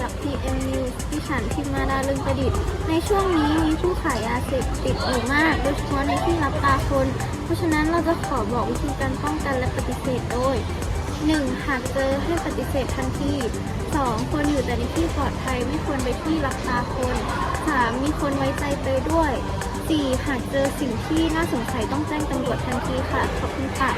จาก PM News ดิฉันพิมมาดาลึงประดิษฐ์ ในช่วงนี้มีผู้ขายยาเสพติดอยู่มาก โดยเฉพาะในที่รับตาคน เพราะฉะนั้นเราจะขอบอกวิธีการป้องกันและปฏิเสธโดย 1. หากเจอให้ปฏิเสธทันที 2. ควรอยู่แต่ในที่ปลอดภัยไม่ควรไปที่รับตาคน 3. มีคนไว้ใจไปด้วย 4. หากเจอสิ่งที่น่าสงสัยต้องแจ้งตำรวจทันทีค่ะ ขอบคุณค่ะ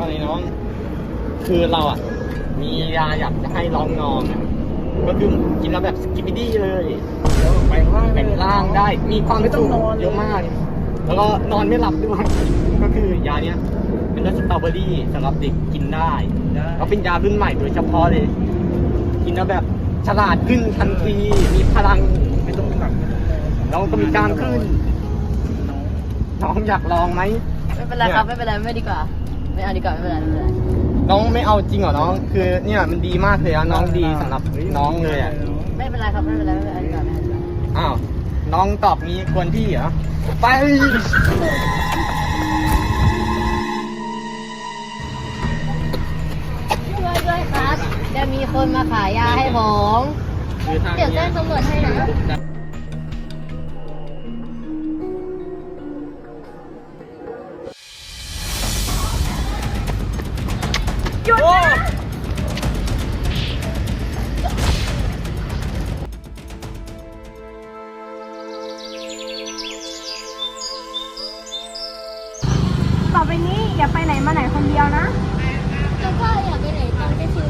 ว่าไงน้อง คือเราอะ มียาอยากจะให้ลองนองอะก็คือกินแล้วแบบสกิปปี้ดี้เลยแปลงร่างแปลงร่างได้ มีความสุขเยอะมาก แล้วก็นอนไม่หลับด้วย ก็คือยาเนี้ยเป็นรสสตรอเบอรี่สำหรับเด็กกินได้แล้วเป็นยารุ่นใหม่โดยเฉพาะเลย กินแล้วแบบฉลาดขึ้นทันที มีพลังไม่ต้องหนักแล้วก็มีกล้ามขึ้น น้องอยากลองไหมไม่เป็นไรครับ ไม่เป็นไรไม่ดีกว่า ไม่เอาดีกว่าไม่เป็นไรไม่เป็นไรน้องไม่เอาจริงเหรอน้อง คือเนี่ยมันดีมากเลยอะน้องดีสำหรับน้องเลยอะไม่เป็นไรครับไม่เป็นไรไม่เป็นไรดีกว่าไม่เอาดีกว่าอ้าวน้องตอบงี้ควรพี่เหรอไป ช่วยด้วยครับ จะมีคนมาขายยาให้ผม เดี๋ยวแจ้งตำรวจให้นะ ต่อไปนี้อย่าไปไหนมาไหนคนเดียวนะ แล้วก็อย่าไปไหนตอนกลางคืนด้วย